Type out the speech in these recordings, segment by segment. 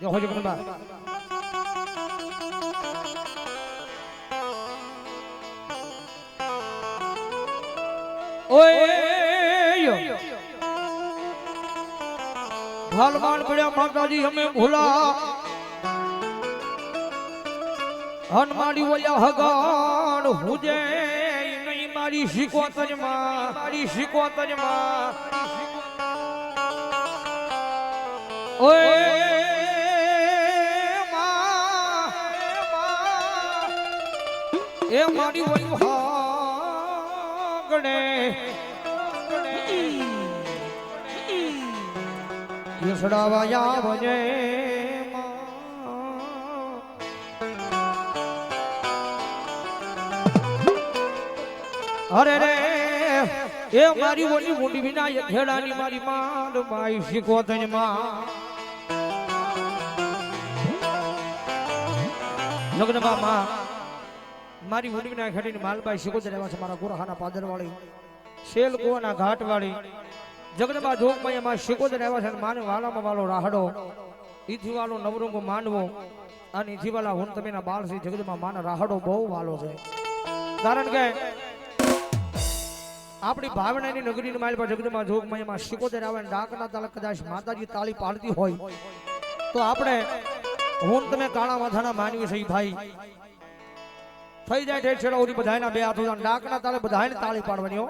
જો હોજો કનબા ઓય હનુમાન પડ્યા માતાજી અમે ભૂલા. હનુમાની બોલ્યા હગાણ હુજે નહીં મારી શીખોતજમાં મારી શીખોતજમાં ઓય. એ મારી બોલ્યું હાગણે. યસડાવાયા ભજે અરે રે, એ મારી ઓલી મોટી વિના હેડાની મારી માંડ માઈ શીખો તને માં. લગ્નમાં મારી ઉર્વીના વિના હેડીની માલબાઈ શીખો એવા છે, મારા ગોરહાના પાદરવાળી શેલ ગોવાના ઘાટવાળી. વાળી જગદંબા એમાં શિકોદર એવા છે માને વાલામાં વાલો રાહડો ઈથી વાલો નવરંગો માનવો અને ઈથી વાલા હું તમેના બાળ શ્રી જગદબા માનો રાહડો બહુ વાલો છે. કારણ કે આપણી ભાવનાની નગરીની માલ પર જગદબા જોગમાં એમાં શિકોદર આવે ડાકના તાલક કદાચ માતાજી તાળી પાડતી હોય, તો આપણે હું તમે કાળા માથાના માનવી છે ભાઈ. થઈ જાય ઠેર છેડા ઓરી બધાયના બે હાથ ડાકના તાલે બધાયને તાળી પાડવાની હો.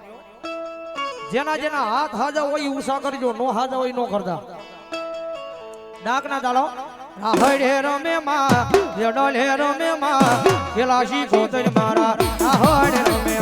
જેના જેના હાથ હાજા હોય ઉષા કરજો, નો હાજા હોય નો કરતા. ડાકના તાળો. રાહડે રમે માં જડલે રમે માં કેલાશી કોતર મારા રાહડે રમે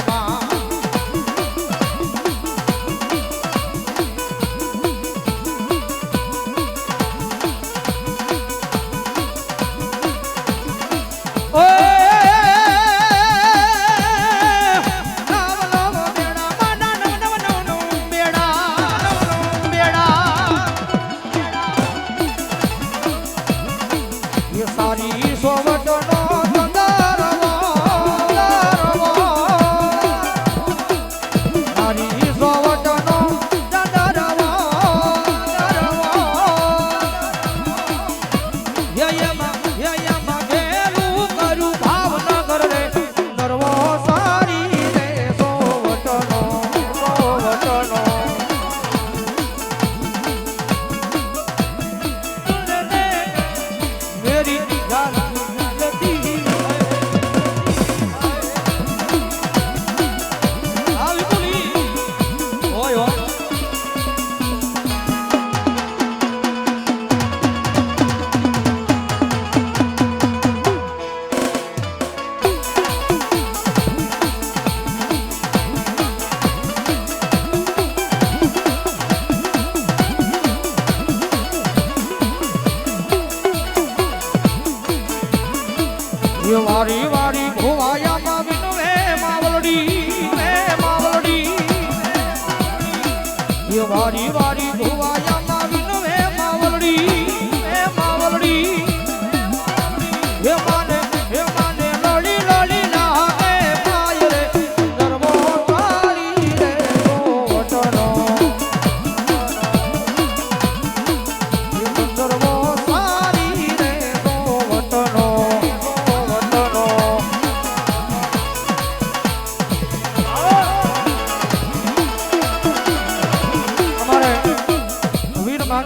વારી વારી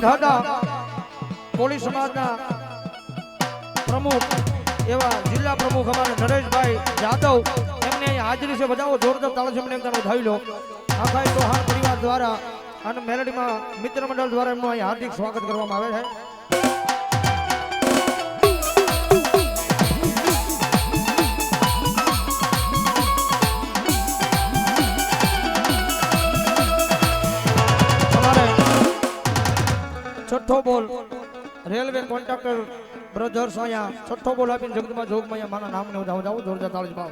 વીર કોળી સમાજના પ્રમુખ એવા જિલ્લા પ્રમુખ અમારા નરેશભાઈ જાદવ, એમને હાજરી છે. બજાવો, જોરદાર તાળો છે એમને ધાવી લો. આખા ચૌહાણ પરિવાર દ્વારા અને મેલડીમાં મિત્ર મંડળ દ્વારા એમનું અહીં હાર્દિક સ્વાગત કરવામાં આવે છે. છઠ્ઠો બોલ. રેલવે કોન્ટ્રાક્ટર બ્રધર્સ અહીંયા છઠ્ઠો બોલ આપીને જગદમાં જોગમાં અહીંયા મારા નામને જાઉં જાઉં, જોરદાર તાળી પાવ